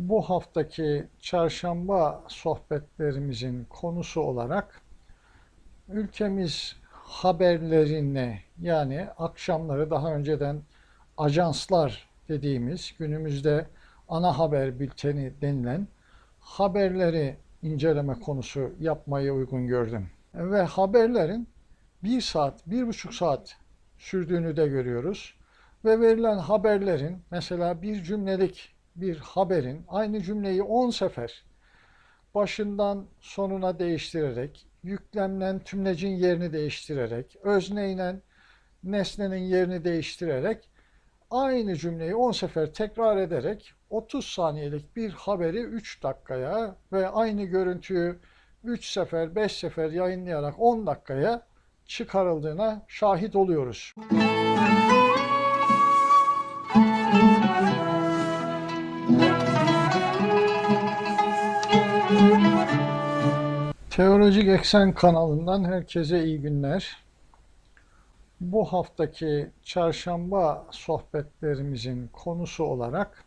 Bu haftaki çarşamba sohbetlerimizin konusu olarak ülkemiz haberlerine yani akşamları daha önceden ajanslar dediğimiz günümüzde ana haber bülteni denilen haberleri inceleme konusu yapmayı uygun gördüm. Ve haberlerin bir saat, bir buçuk saat sürdüğünü de görüyoruz. Ve verilen haberlerin mesela bir cümlelik bir haberin aynı cümleyi 10 sefer başından sonuna değiştirerek, yüklemlen tümlecin yerini değiştirerek, özneyle nesnenin yerini değiştirerek aynı cümleyi 10 sefer tekrar ederek 30 saniyelik bir haberi 3 dakikaya ve aynı görüntüyü 3 sefer 5 sefer yayınlayarak 10 dakikaya çıkarıldığına şahit oluyoruz. Teolojik Eksen kanalından herkese iyi günler. Bu haftaki çarşamba sohbetlerimizin konusu olarak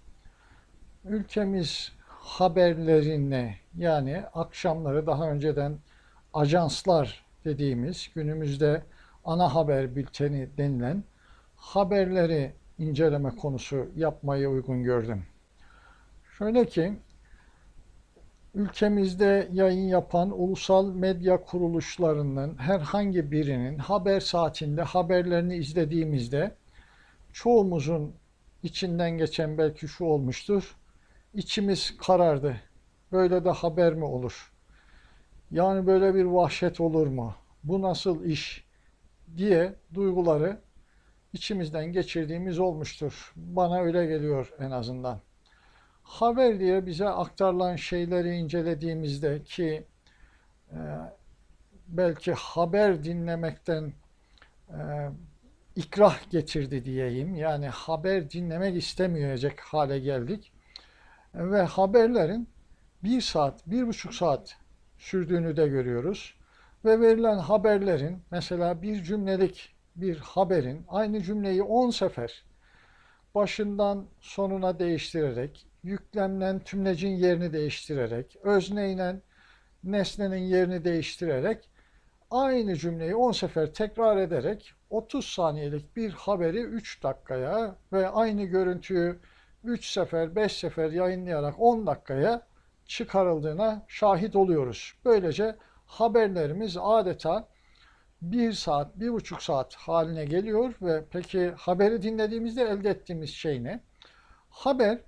ülkemiz haberlerine yani akşamları daha önceden ajanslar dediğimiz günümüzde ana haber bülteni denilen haberleri inceleme konusu yapmayı uygun gördüm. Şöyle ki ülkemizde yayın yapan ulusal medya kuruluşlarının herhangi birinin haber saatinde haberlerini izlediğimizde çoğumuzun içinden geçen belki şu olmuştur. İçimiz karardı. Böyle de haber mi olur? Yani böyle bir vahşet olur mu? Bu nasıl iş? diye duyguları içimizden geçirdiğimiz olmuştur. Bana öyle geliyor en azından haber diye bize aktarılan şeyleri incelediğimizde ki e, belki haber dinlemekten e, ikrah getirdi diyeyim. Yani haber dinlemek istemeyecek hale geldik. Ve haberlerin bir saat, bir buçuk saat sürdüğünü de görüyoruz. Ve verilen haberlerin mesela bir cümlelik bir haberin aynı cümleyi 10 sefer başından sonuna değiştirerek, yüklemlen tümlecin yerini değiştirerek, özneyle nesnenin yerini değiştirerek aynı cümleyi 10 sefer tekrar ederek 30 saniyelik bir haberi 3 dakikaya ve aynı görüntüyü 3 sefer 5 sefer yayınlayarak 10 dakikaya çıkarıldığına şahit oluyoruz. Böylece haberlerimiz adeta bir saat, bir buçuk saat haline geliyor ve peki haberi dinlediğimizde elde ettiğimiz şey ne? Haber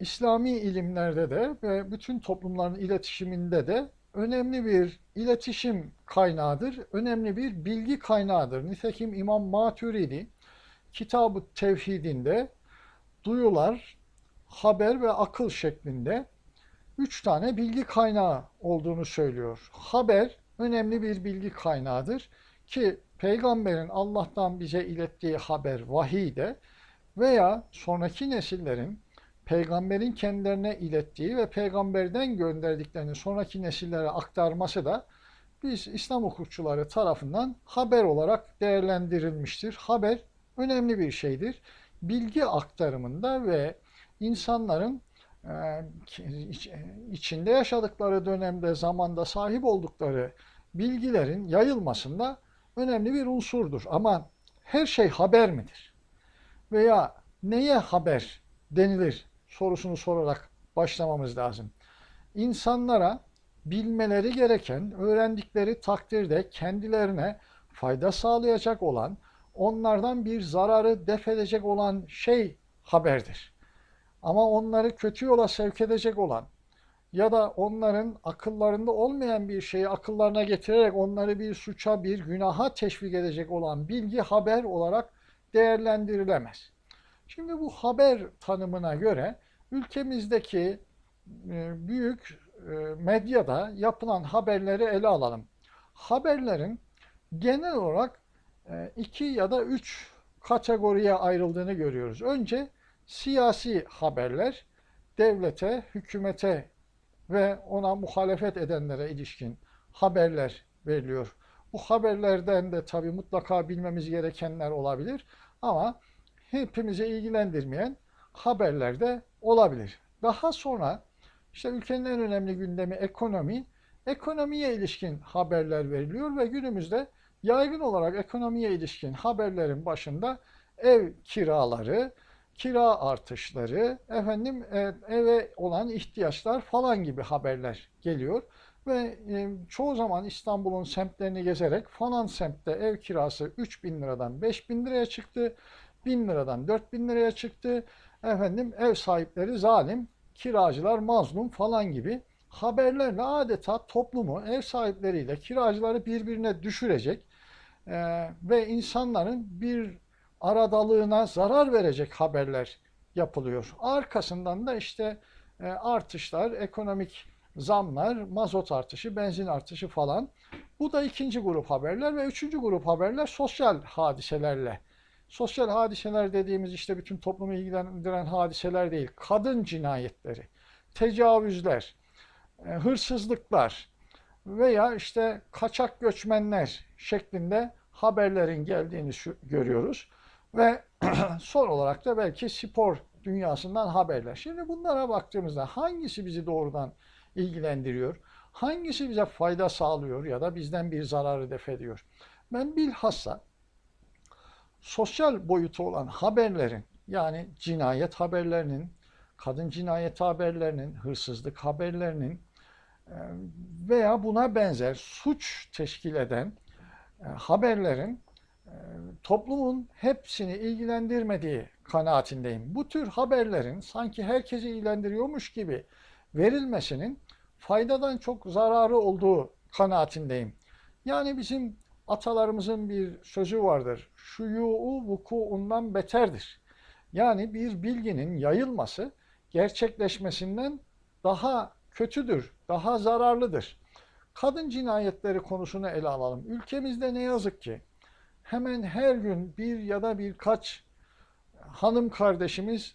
İslami ilimlerde de ve bütün toplumların iletişiminde de önemli bir iletişim kaynağıdır, önemli bir bilgi kaynağıdır. Nitekim İmam Maturidi Kitab-ı Tevhidinde duyular, haber ve akıl şeklinde üç tane bilgi kaynağı olduğunu söylüyor. Haber önemli bir bilgi kaynağıdır ki peygamberin Allah'tan bize ilettiği haber vahiyde veya sonraki nesillerin peygamberin kendilerine ilettiği ve peygamberden gönderdiklerini sonraki nesillere aktarması da biz İslam hukukçuları tarafından haber olarak değerlendirilmiştir. Haber önemli bir şeydir. Bilgi aktarımında ve insanların içinde yaşadıkları dönemde, zamanda sahip oldukları bilgilerin yayılmasında önemli bir unsurdur. Ama her şey haber midir? Veya neye haber denilir sorusunu sorarak başlamamız lazım. İnsanlara bilmeleri gereken, öğrendikleri takdirde kendilerine fayda sağlayacak olan, onlardan bir zararı def edecek olan şey haberdir. Ama onları kötü yola sevk edecek olan ya da onların akıllarında olmayan bir şeyi akıllarına getirerek onları bir suça, bir günaha teşvik edecek olan bilgi haber olarak değerlendirilemez. Şimdi bu haber tanımına göre ülkemizdeki e, büyük e, medyada yapılan haberleri ele alalım. Haberlerin genel olarak e, iki ya da üç kategoriye ayrıldığını görüyoruz. Önce siyasi haberler, devlete, hükümete ve ona muhalefet edenlere ilişkin haberler veriliyor. Bu haberlerden de tabii mutlaka bilmemiz gerekenler olabilir ama hepimize ilgilendirmeyen haberler de olabilir. Daha sonra işte ülkenin en önemli gündemi ekonomi. Ekonomiye ilişkin haberler veriliyor ve günümüzde yaygın olarak ekonomiye ilişkin haberlerin başında ev kiraları, kira artışları, efendim e, eve olan ihtiyaçlar falan gibi haberler geliyor. Ve e, çoğu zaman İstanbul'un semtlerini gezerek falan semtte ev kirası 3 bin liradan 5 bin liraya çıktı. 1000 liradan 4000 liraya çıktı. Efendim ev sahipleri zalim, kiracılar mazlum falan gibi haberlerle adeta toplumu ev sahipleriyle kiracıları birbirine düşürecek e, ve insanların bir aradalığına zarar verecek haberler yapılıyor. Arkasından da işte e, artışlar, ekonomik zamlar, mazot artışı, benzin artışı falan. Bu da ikinci grup haberler ve üçüncü grup haberler sosyal hadiselerle. Sosyal hadiseler dediğimiz işte bütün toplumu ilgilendiren hadiseler değil, kadın cinayetleri, tecavüzler, e, hırsızlıklar veya işte kaçak göçmenler şeklinde haberlerin geldiğini görüyoruz. Ve son olarak da belki spor dünyasından haberler. Şimdi bunlara baktığımızda hangisi bizi doğrudan ilgilendiriyor? Hangisi bize fayda sağlıyor ya da bizden bir zararı def ediyor? Ben bilhassa sosyal boyutu olan haberlerin yani cinayet haberlerinin, kadın cinayet haberlerinin, hırsızlık haberlerinin e, veya buna benzer suç teşkil eden e, haberlerin toplumun hepsini ilgilendirmediği kanaatindeyim. Bu tür haberlerin sanki herkesi ilgilendiriyormuş gibi verilmesinin faydadan çok zararı olduğu kanaatindeyim. Yani bizim atalarımızın bir sözü vardır. Şuyu'u vukuundan beterdir. Yani bir bilginin yayılması gerçekleşmesinden daha kötüdür, daha zararlıdır. Kadın cinayetleri konusunu ele alalım. Ülkemizde ne yazık ki hemen her gün bir ya da birkaç hanım kardeşimiz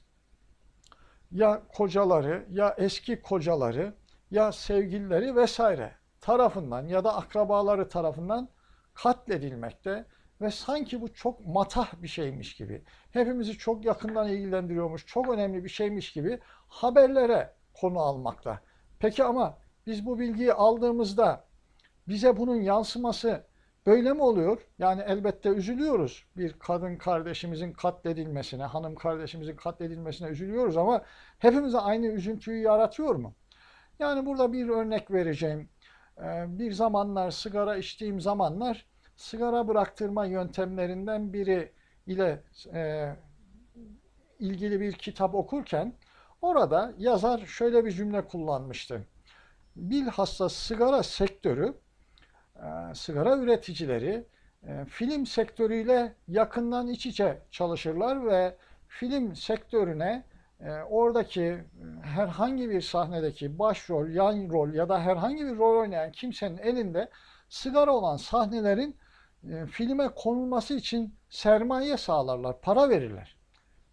ya kocaları ya eski kocaları ya sevgilileri vesaire tarafından ya da akrabaları tarafından katledilmekte ve sanki bu çok matah bir şeymiş gibi, hepimizi çok yakından ilgilendiriyormuş, çok önemli bir şeymiş gibi haberlere konu almakta. Peki ama biz bu bilgiyi aldığımızda bize bunun yansıması böyle mi oluyor? Yani elbette üzülüyoruz bir kadın kardeşimizin katledilmesine, hanım kardeşimizin katledilmesine üzülüyoruz ama hepimize aynı üzüntüyü yaratıyor mu? Yani burada bir örnek vereceğim. Ee, bir zamanlar sigara içtiğim zamanlar sigara bıraktırma yöntemlerinden biri ile e, ilgili bir kitap okurken orada yazar şöyle bir cümle kullanmıştı. Bilhassa sigara sektörü, sigara üreticileri e, film sektörüyle yakından iç içe çalışırlar ve film sektörüne e, oradaki e, herhangi bir sahnedeki başrol, yan rol ya da herhangi bir rol oynayan kimsenin elinde sigara olan sahnelerin filme konulması için sermaye sağlarlar, para verirler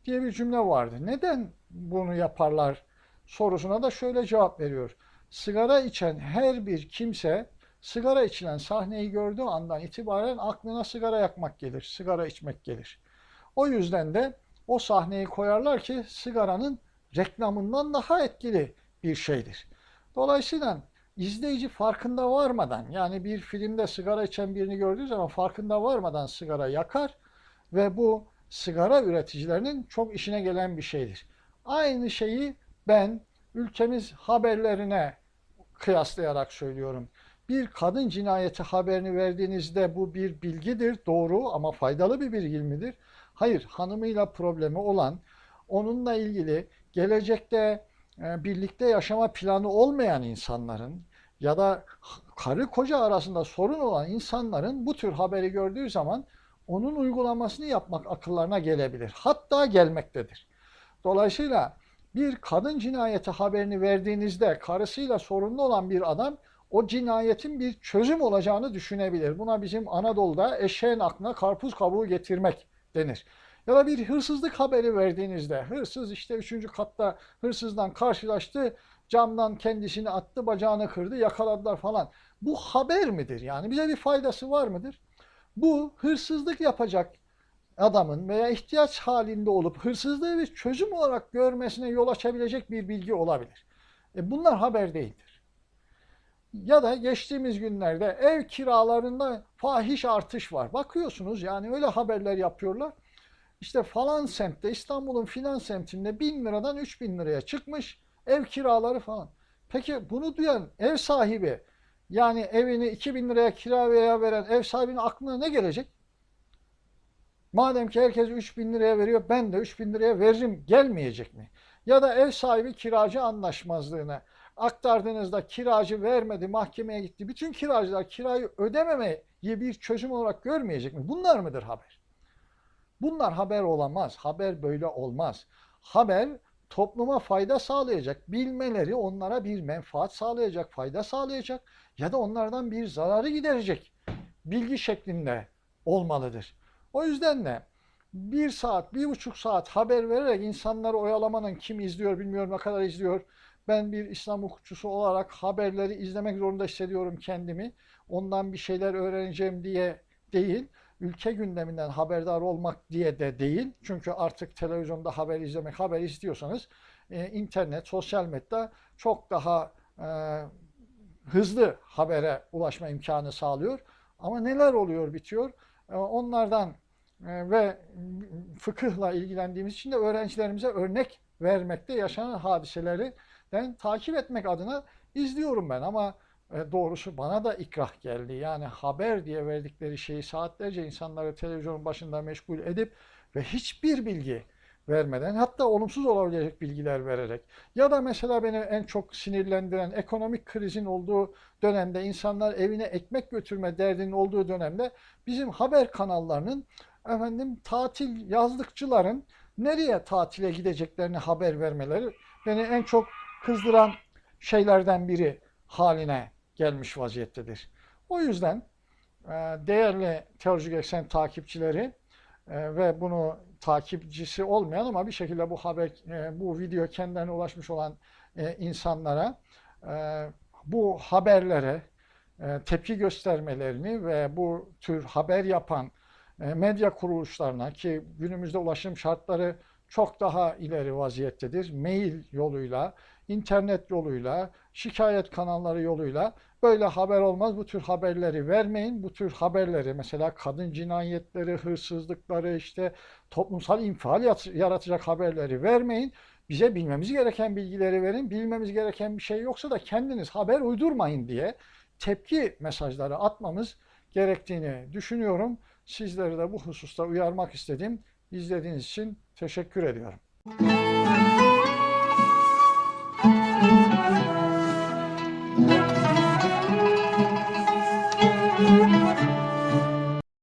diye bir cümle vardı. Neden bunu yaparlar sorusuna da şöyle cevap veriyor. Sigara içen her bir kimse sigara içilen sahneyi gördüğü andan itibaren aklına sigara yakmak gelir, sigara içmek gelir. O yüzden de o sahneyi koyarlar ki sigaranın reklamından daha etkili bir şeydir. Dolayısıyla izleyici farkında varmadan yani bir filmde sigara içen birini gördüğü zaman farkında varmadan sigara yakar ve bu sigara üreticilerinin çok işine gelen bir şeydir. Aynı şeyi ben ülkemiz haberlerine kıyaslayarak söylüyorum. Bir kadın cinayeti haberini verdiğinizde bu bir bilgidir, doğru ama faydalı bir bilgi midir? Hayır, hanımıyla problemi olan, onunla ilgili gelecekte e, birlikte yaşama planı olmayan insanların ya da karı koca arasında sorun olan insanların bu tür haberi gördüğü zaman onun uygulamasını yapmak akıllarına gelebilir. Hatta gelmektedir. Dolayısıyla bir kadın cinayeti haberini verdiğinizde karısıyla sorunlu olan bir adam o cinayetin bir çözüm olacağını düşünebilir. Buna bizim Anadolu'da eşeğin aklına karpuz kabuğu getirmek denir. Ya da bir hırsızlık haberi verdiğinizde hırsız işte üçüncü katta hırsızdan karşılaştı camdan kendisini attı bacağını kırdı yakaladılar falan. Bu haber midir yani bize bir faydası var mıdır? Bu hırsızlık yapacak adamın veya ihtiyaç halinde olup hırsızlığı bir çözüm olarak görmesine yol açabilecek bir bilgi olabilir. E bunlar haber değildir. Ya da geçtiğimiz günlerde ev kiralarında fahiş artış var. Bakıyorsunuz yani öyle haberler yapıyorlar. İşte falan semtte İstanbul'un filan semtinde 1000 liradan 3000 liraya çıkmış ev kiraları falan. Peki bunu duyan ev sahibi yani evini 2000 liraya kiraya veren ev sahibinin aklına ne gelecek? Madem ki herkes 3000 liraya veriyor ben de 3000 liraya veririm gelmeyecek mi? Ya da ev sahibi kiracı anlaşmazlığına aktardığınızda kiracı vermedi mahkemeye gitti. Bütün kiracılar kirayı ödememeyi bir çözüm olarak görmeyecek mi? Bunlar mıdır haber? Bunlar haber olamaz. Haber böyle olmaz. Haber topluma fayda sağlayacak. Bilmeleri onlara bir menfaat sağlayacak, fayda sağlayacak ya da onlardan bir zararı giderecek bilgi şeklinde olmalıdır. O yüzden de bir saat, bir buçuk saat haber vererek insanları oyalamanın kim izliyor bilmiyorum ne kadar izliyor. Ben bir İslam hukukçusu olarak haberleri izlemek zorunda hissediyorum kendimi. Ondan bir şeyler öğreneceğim diye değil ülke gündeminden haberdar olmak diye de değil. Çünkü artık televizyonda haber izlemek, haber istiyorsanız e, internet, sosyal medya çok daha e, hızlı habere ulaşma imkanı sağlıyor. Ama neler oluyor, bitiyor? E, onlardan e, ve fıkıhla ilgilendiğimiz için de öğrencilerimize örnek vermekte yaşanan hadiselerden takip etmek adına izliyorum ben ama e, doğrusu bana da ikrah geldi. Yani haber diye verdikleri şeyi saatlerce insanları televizyonun başında meşgul edip ve hiçbir bilgi vermeden hatta olumsuz olabilecek bilgiler vererek ya da mesela beni en çok sinirlendiren ekonomik krizin olduğu dönemde insanlar evine ekmek götürme derdinin olduğu dönemde bizim haber kanallarının efendim tatil yazlıkçıların nereye tatile gideceklerini haber vermeleri beni en çok kızdıran şeylerden biri haline gelmiş vaziyettedir. O yüzden e, değerli teolojik eksen takipçileri e, ve bunu takipçisi olmayan ama bir şekilde bu haber, e, bu video kendilerine ulaşmış olan insanlara bu haberlere tepki göstermelerini ve bu tür haber yapan medya kuruluşlarına ki günümüzde ulaşım şartları çok daha ileri vaziyettedir. Mail yoluyla, internet yoluyla, şikayet kanalları yoluyla böyle haber olmaz. Bu tür haberleri vermeyin. Bu tür haberleri mesela kadın cinayetleri, hırsızlıkları, işte toplumsal infial yaratacak haberleri vermeyin. Bize bilmemiz gereken bilgileri verin. Bilmemiz gereken bir şey yoksa da kendiniz haber uydurmayın diye tepki mesajları atmamız gerektiğini düşünüyorum. Sizleri de bu hususta uyarmak istedim. İzlediğiniz için teşekkür ediyorum. Thank